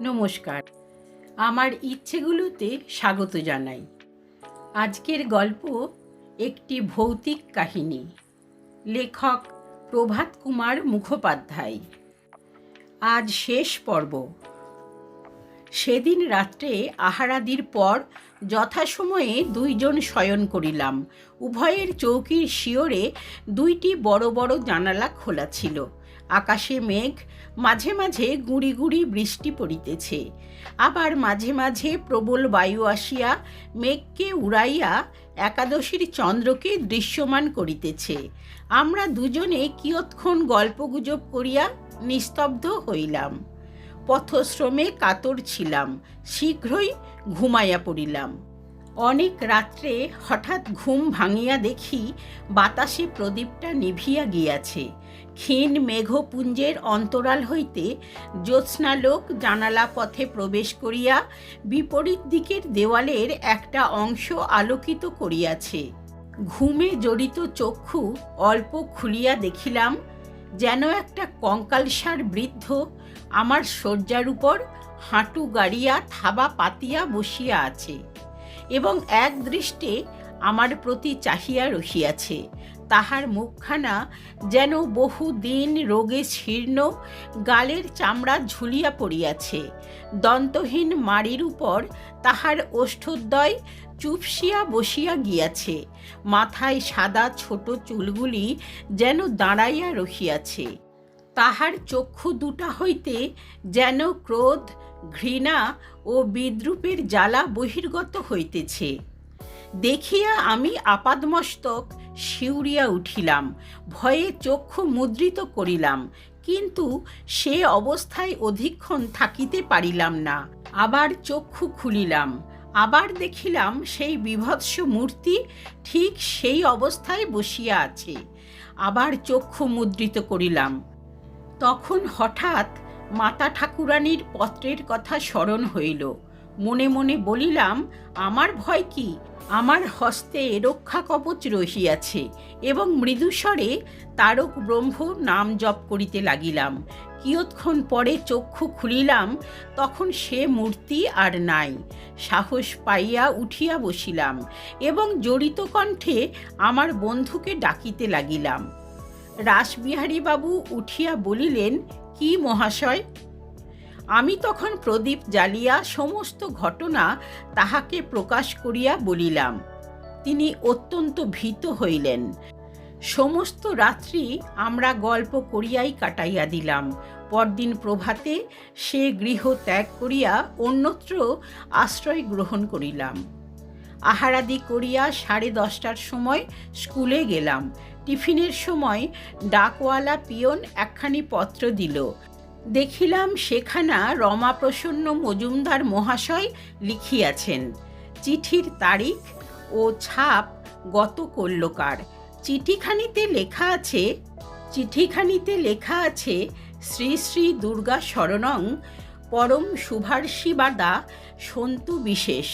নমস্কার। আমার ইচ্ছেগুলোতে স্বাগত জানাই। আজকের গল্প একটি ভৌতিক কাহিনী। লেখক প্রভাত কুমার মুখোপাধ্যায়। আজ শেষ পর্ব। সেদিন রাত্রে আহারাদির পর যথাসময়ে দুইজন শয়ন করিলাম। উভয়ের চৌকির শিওরে দুইটি বড় বড় জানালা খোলা ছিল। আকাশে মেঘ, মাঝে মাঝে গুঁড়ি গুঁড়ি বৃষ্টি পড়িতেছে। আবার মাঝে মাঝে প্রবল বায়ু আসিয়া মেঘকে উড়াইয়া একাদশীর চন্দ্রকে দৃশ্যমান করিতেছে। আমরা দুজনে কিয়ৎক্ষণ গল্পগুজব করিয়া নিস্তব্ধ হইলাম। পথশ্রমে কাতর ছিলাম, শীঘ্রই ঘুমাইয়া পড়িলাম। অনেক রাত্রে হঠাৎ ঘুম ভাঙিয়া দেখি বাতাসে প্রদীপটা নিভিয়া গিয়াছে। ক্ষীণ মেঘপুঞ্জের অন্তরাল হইতে জ্যোৎস্নালোক জানালা পথে প্রবেশ করিয়া বিপরীত দিকের দেওয়ালের একটা অংশ আলোকিত করিয়াছে। ঘুমে জড়িত চক্ষু অল্প খুলিয়া দেখিলাম, যেন একটা কঙ্কালসার বৃদ্ধ আমার শয্যার উপর হাঁটু গাড়িয়া থাবা পাতিয়া বসিয়া আছে। এবং এক দৃষ্টে আমার প্রতি চাহিয়া রহিয়াছে। তাহার মুখখানা যেন বহু দিন রোগে শীর্ণ, গালের চামড়া ঝুলিয়া পড়িয়াছে। দন্তহীন মাড়ির উপর তাহার ওষ্ঠদ্বয় চুপসিয়া বসিয়া গিয়াছে। মাথায় সাদা ছোট চুলগুলি যেন দাঁড়াইয়া রহিয়াছে। তাহার চক্ষু দুটা হইতে যেন ক্রোধ ঘৃণা ও বিদ্রুপের জ্বালা বহির্গত হইতেছে। দেখিয়া আমি আপাদমস্তক শিউরিয়া উঠিলাম, ভয়ে চক্ষু মুদ্রিত করিলাম, কিন্তু সে অবস্থায় অধিকক্ষণ থাকিতে পারিলাম না। আবার চক্ষু খুলিলাম, আবার দেখিলাম সেই বিভৎস মূর্তি ঠিক সেই অবস্থায় বসিয়া আছে। আবার চক্ষু মুদ্রিত করিলাম। তখন হঠাৎ মাতা ঠাকুরানীর পত্রের কথা স্মরণ হইল। মনে মনে বলিলাম, আমার ভয় কি? আমার হস্তে রক্ষা কবচ রহিয়াছে এবং মৃদুস্বরে তারক ব্রহ্ম নাম জপ করিতে লাগিলাম। কিয়ৎক্ষণ পরে চক্ষু খুলিলাম, তখন সে মূর্তি আর নাই। সাহস পাইয়া উঠিয়া বসিলাম এবং জড়িত কণ্ঠে আমার বন্ধুকে ডাকিতে লাগিলাম। রাসবিহারীবাবু উঠিয়া বলিলেন, কি মহাশয়? আমি তখন প্রদীপ জ্বালিয়া সমস্ত ঘটনা তাহাকে প্রকাশ করিয়া বলিলাম। তিনি অত্যন্ত ভীত হইলেন। সমস্ত রাত্রি আমরা গল্প করিয়াই কাটাইয়া দিলাম। পরদিন প্রভাতে সে গৃহ ত্যাগ করিয়া অন্যত্র আশ্রয় গ্রহণ করিলাম। আহারাদি করিয়া সাড়ে দশটার সময় স্কুলে গেলাম। টিফিনের সময় ডাকওয়ালা পিয়ন একখানি পত্র দিল। দেখিলাম সেখানা রমাপ্রসন্ন মজুমদার মহাশয় লিখিয়াছেন। চিঠির তারিখ ও ছাপ গত কল্যকার চিঠিখানিতে লেখা আছে, চিঠিখানিতে লেখা আছে, শ্রী শ্রী দুর্গা শরণং পরম শুভার্ষিবাদা সন্তু বিশেষ।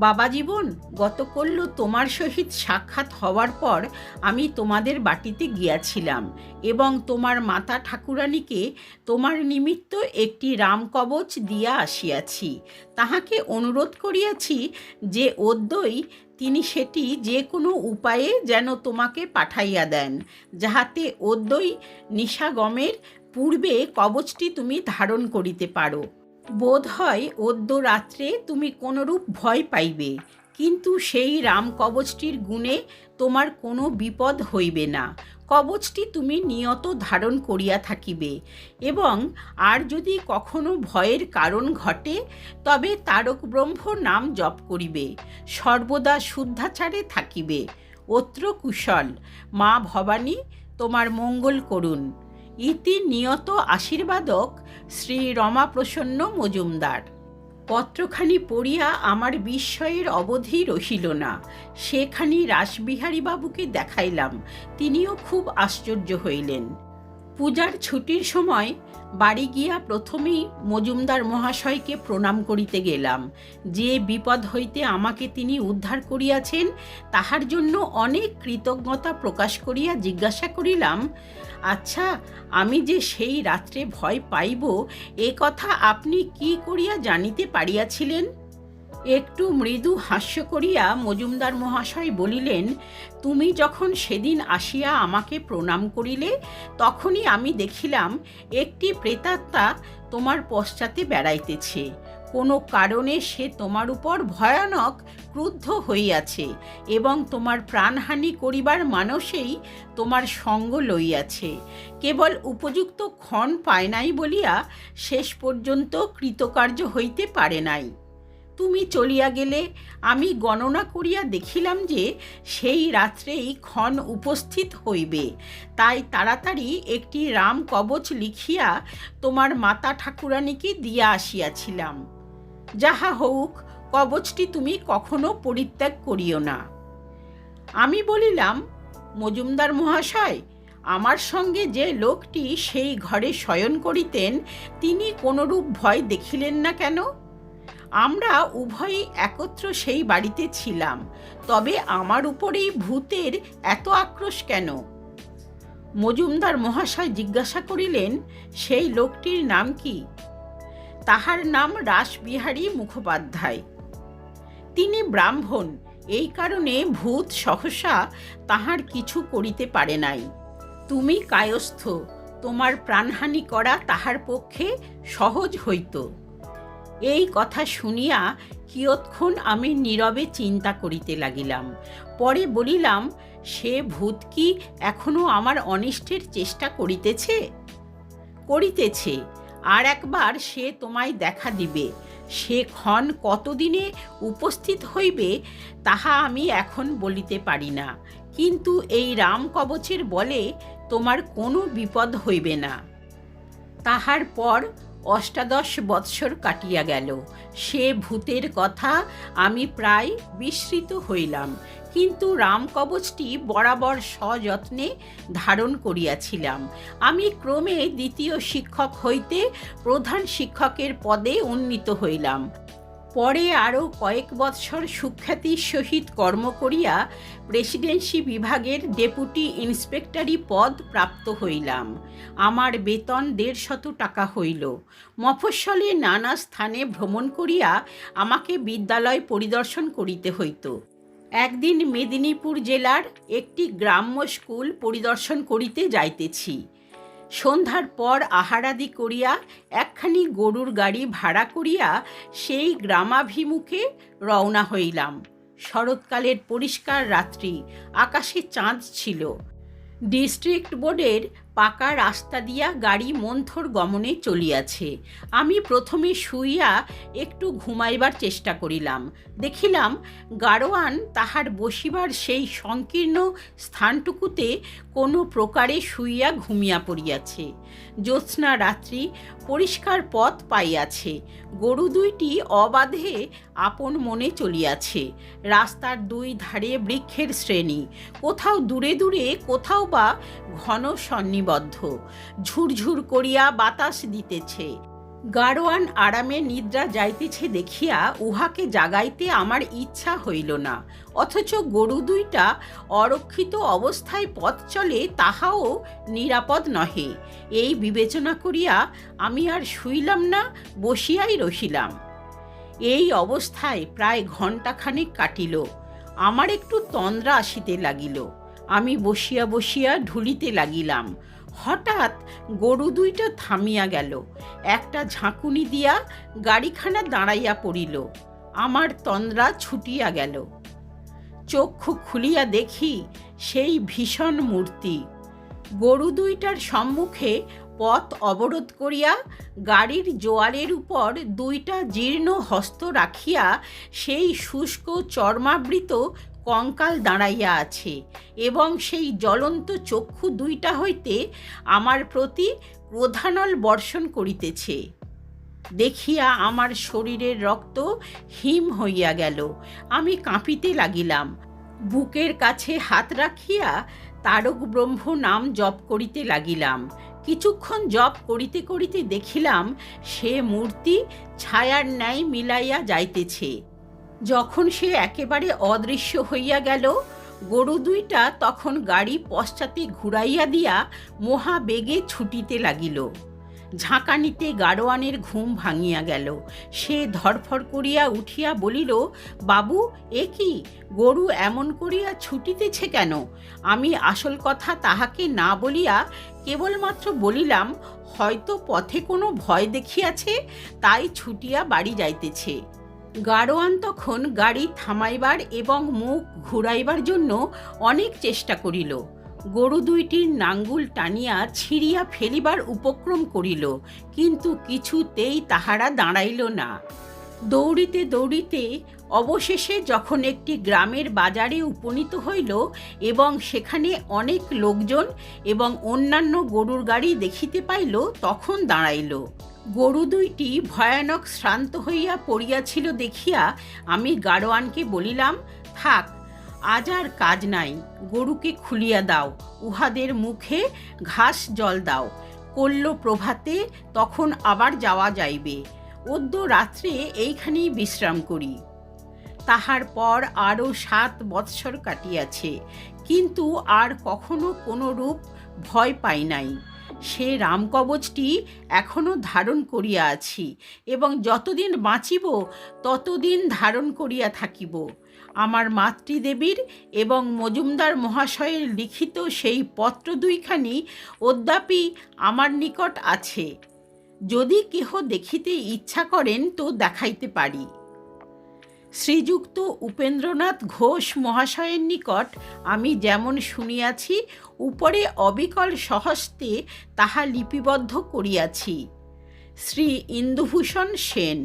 বাবা জীবন, গত গতকল্য তোমার সহিত সাক্ষাৎ হওয়ার পর আমি তোমাদের বাটিতে গিয়াছিলাম এবং তোমার মাতা ঠাকুরানীকে তোমার নিমিত্ত একটি রামকবচ দিয়া আসিয়াছি। তাহাকে অনুরোধ করিয়াছি যে অদ্যই তিনি সেটি যে কোনো উপায়ে যেন তোমাকে পাঠাইয়া দেন, যাহাতে অদ্যই নিশাগমের পূর্বে কবচটি তুমি ধারণ করিতে পারো। বোধ হয় অদ্য রাত্রে তুমি কোনরূপ ভয় পাইবে, কিন্তু সেই রাম কবচটির গুণে তোমার কোনো বিপদ হইবে না। কবচটি তুমি নিয়ত ধারণ করিয়া থাকিবে এবং আর যদি কখনো ভয়ের কারণ ঘটে, তবে তারক ব্রহ্ম নাম জপ করিবে, সর্বদা শুদ্ধাচারে থাকিবে। অত্র কুশল, মা ভবানী, তোমার মঙ্গল করুন। ইতি নিয়ত আশীর্বাদক শ্রী রমাপ্রসন্ন মজুমদার। পত্রখানি পড়িয়া আমার বিস্ময়ের অবধি রহিল না। সেখানি রাসবিহারী বাবুকে দেখাইলাম। তিনিও খুব আশ্চর্য হইলেন। পূজার ছুটির সময় বাড়ি গিয়া প্রথমেই মজুমদার মহাশয়কে প্রণাম করিতে গেলাম। যে বিপদ হইতে আমাকে তিনি উদ্ধার করিয়াছেন, তাহার জন্য অনেক কৃতজ্ঞতা প্রকাশ করিয়া জিজ্ঞাসা করিলাম আচ্ছা আমি যে সেই রাত্রে ভয় পাইব, এ কথা আপনি কি করিয়া জানিতে পারিয়াছিলেন? একটু মৃদু হাস্য করিয়া মজুমদার মহাশয় বলিলেন, তুমি যখন সেদিন আসিয়া আমাকে প্রণাম করিলে, তখনই আমি দেখিলাম একটি প্রেতাত্মা তোমার পশ্চাতে বেড়াইতেছে। কোনো কারণে সে তোমার উপর ভয়ানক ক্রুদ্ধ হইয়াছে এবং তোমার প্রাণহানি করিবার মানসেই তোমার সঙ্গ লইয়াছে। কেবল উপযুক্ত ক্ষণ পায় নাই বলিয়া শেষ পর্যন্ত কৃতকার্য হইতে পারে নাই। তুমি চলিয়া গেলে, আমি গণনা করিয়া দেখিলাম যে সেই রাত্রেই ক্ষণ উপস্থিত হইবে। তাই তাড়াতাড়ি একটি রাম কবচ লিখিয়া তোমার মাতা ঠাকুরানীকে দিয়া আসিয়াছিলাম। যাহা হউক, কবচটি তুমি কখনো পরিত্যাগ করিও না। আমি বলিলাম, মজুমদার মহাশয়, আমার সঙ্গে যে লোকটি সেই ঘরে শয়ন করিতেন, তিনি কোনরূপ ভয় দেখিলেন না কেন? আমরা উভয়ই একত্র সেই বাড়িতে ছিলাম, তবে আমার উপরেই ভূতের এত আক্রোশ কেন? মজুমদার মহাশয় জিজ্ঞাসা করিলেন, সেই লোকটির নাম কি? তাহার নাম রাসবিহারী মুখোপাধ্যায়। তিনি ব্রাহ্মণ, এই কারণে ভূত সহসা তাহার কিছু করিতে পারে নাই। তুমি কায়স্থ, তোমার প্রাণহানি করা তাহার পক্ষে সহজ হইত। এই কথা শুনিয়া কিয়ৎক্ষণ আমি নীরবে চিন্তা করিতে লাগিলাম। পরে বলিলাম, সে ভূত কি এখনও আমার অনিষ্টের চেষ্টা করিতেছে? করিতেছে। আর একবার সে তোমায় দেখা দিবে। সে ক্ষণ কতদিনে উপস্থিত হইবে তাহা আমি এখন বলিতে পারি না। কিন্তু এই রাম কবচের বলে তোমার কোনো বিপদ হইবে না। তাহার পর অষ্টাদশ বৎসর কাটিয়া গেল। সে ভূতের কথা আমি প্রায় বিস্মৃত হইলাম, কিন্তু রামকবচটি বরাবর সযত্নে ধারণ করিয়াছিলাম। আমি ক্রমে দ্বিতীয় শিক্ষক হইতে প্রধান শিক্ষকের পদে উন্নীত হইলাম। পরে আরও কয়েক বৎসর সুখ্যাতির সহিত কর্ম করিয়া প্রেসিডেন্সি বিভাগের ডেপুটি ইন্সপেক্টরি পদ প্রাপ্ত হইলাম। আমার বেতন দেড়শত টাকা হইল। মফস্বলে নানা স্থানে ভ্রমণ করিয়া আমাকে বিদ্যালয় পরিদর্শন করিতে হইত। একদিন মেদিনীপুর জেলার একটি গ্রাম্য স্কুল পরিদর্শন করিতে যাইতেছি। সন্ধ্যার পর আহারাদি করিয়া একখানি গরুর গাড়ি ভাড়া করিয়া সেই গ্রামাভিমুখে রওনা হইলাম। শরৎকালের পরিষ্কার রাত্রি, আকাশে চাঁদ ছিল। ডিস্ট্রিক্ট বোর্ডের পাকা রাস্তা দিয়া গাড়ি মন্থর গমনে চলিয়াছে। আমি প্রথমে শুইয়া একটু ঘুমাইবার চেষ্টা করিলাম। দেখিলাম গাড়োয়ান তাহার বসিবার সেই সংকীর্ণ স্থানটুকুতে কোনো প্রকারে শুইয়া ঘুমিয়া পড়িয়াছে। জ্যোৎস্না রাত্রি পরিষ্কার পথ পাইয়াছে। গরু দুইটি অবাধে আপন মনে চলিয়াছে। রাস্তার দুই ধারে বৃক্ষের শ্রেণি। কোথাও দূরে দূরে, কোথাও বা ঘন সন্নিবদ্ধ। ঝুরঝুর করিয়া বাতাস দিতেছে। গাড়োয়ান আরামে নিদ্রা যাইতেছে দেখিয়া উহাকে জাগাইতে আমার ইচ্ছা হইল না। অথচ গরু দুইটা অরক্ষিত অবস্থায় পথ চলে তাহাও নিরাপদ নহে। এই বিবেচনা করিয়া আমি আর শুইলাম না, বসিয়াই রহিলাম। এই অবস্থায় প্রায় ঘণ্টাখানেক কাটিল। আমার একটু তন্দ্রা আসিতে লাগিল। আমি বসিয়া বসিয়া ঢুলিতে লাগিলাম। হঠাৎ গরু দুইটা থামিয়া গেল। একটা ঝাঁকুনি দিয়া গাড়িখানা দাঁড়াইয়া পড়িল। আমার তন্দ্রা ছুটিয়া গেল। চক্ষু খুলিয়া দেখি সেই ভীষণ মূর্তি। গরু দুইটার সম্মুখে পথ অবরোধ করিয়া গাড়ির জোয়ারের উপর দুইটা জীর্ণ হস্ত রাখিয়া সেই শুষ্ক চর্মাবৃত কঙ্কাল দাঁড়াইয়া আছে এবং সেই জ্বলন্ত চক্ষু দুইটা হইতে আমার প্রতি ক্রোধানল বর্ষণ করিতেছে। দেখিয়া আমার শরীরের রক্ত হিম হইয়া গেল। আমি কাঁপিতে লাগিলাম। বুকের কাছে হাত রাখিয়া তারক ব্রহ্ম নাম জপ করিতে লাগিলাম। কিছুক্ষণ জপ করিতে করিতে দেখিলাম সে মূর্তি ছায়ার ন্যায় মিলাইয়া যাইতেছে। যখন সে একেবারে অদৃশ্য হইয়া গেল, গরু দুইটা তখন গাড়ি পশ্চাতে ঘুরাইয়া দিয়া মহাবেগে ছুটিতে লাগিল। ঝাঁকানিতে গাড়োয়ানের ঘুম ভাঙিয়া গেল। সে ধরফর করিয়া উঠিয়া বলিল, বাবু, এ কি? গরু এমন করিয়া ছুটিতেছে কেন? আমি আসল কথা তাহাকে না বলিয়া কেবলমাত্র বলিলাম, হয়তো পথে কোনো ভয় দেখিয়াছে, তাই ছুটিয়া বাড়ি যাইতেছে। গাড়োয়ান তখন গাড়ি থামাইবার এবং মুখ ঘুরাইবার জন্য অনেক চেষ্টা করিল। গরু দুইটির নাঙ্গুল টানিয়া ছিঁড়িয়া ফেলিবার উপক্রম করিল, কিন্তু কিছুতেই তাহারা দাঁড়াইল না। দৌড়িতে দৌড়িতে অবশেষে যখন একটি গ্রামের বাজারে উপনীত হইল এবং সেখানে অনেক লোকজন এবং অন্যান্য গরুর গাড়ি দেখিতে পাইল, তখন দাঁড়াইল। গরু দুইটি ভয়ানক শ্রান্ত হইয়া পড়িয়াছিল দেখিয়া আমি গাড়োয়ানকে বলিলাম, থাক, আজ আর কাজ নাই, গরুকে খুলিয়া দাও, উহাদের মুখে ঘাস জল দাও। করল প্রভাতে, তখন আবার যাওয়া যাইবে। অদ্য রাত্রে এইখানেই বিশ্রাম করি। তাহার পর আরও সাত বৎসর কাটিয়াছে, কিন্তু আর কখনো কোনো রূপ ভয় পাই নাই। সে রামকবচটি এখনও ধারণ করিয়া আছি এবং যতদিন বাঁচিব, ততদিন ধারণ করিয়া থাকিব। আমার মাতৃদেবীর এবং মজুমদার মহাশয়ের লিখিত সেই পত্র দুইখানি অদ্যাপি আমার নিকট আছে। যদি কেহ দেখিতে ইচ্ছা করেন তো দেখাইতে পারি। শ্রীযুক্ত উপেন্দ্রনাথ ঘোষ মহাশয়ের নিকট আমি যেমন শুনিয়াছি, উপরে অবিকল সহস্তে তাহা লিপিবদ্ধ করিয়াছি। শ্রী ইন্দুভূষণ সেন।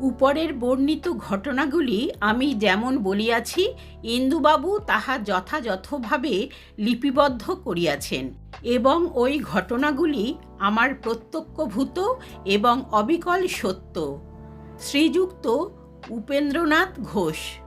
উপরের বর্ণিত ঘটনাগুলি আমি যেমন বলিয়াছি, ইন্দুবাবু তাহা যথাযথভাবে লিপিবদ্ধ করিয়াছেন এবং ওই ঘটনাগুলি আমার প্রত্যক্ষভূত এবং অবিকল সত্য। শ্রীযুক্ত উপেন্দ্রনাথ ঘোষ।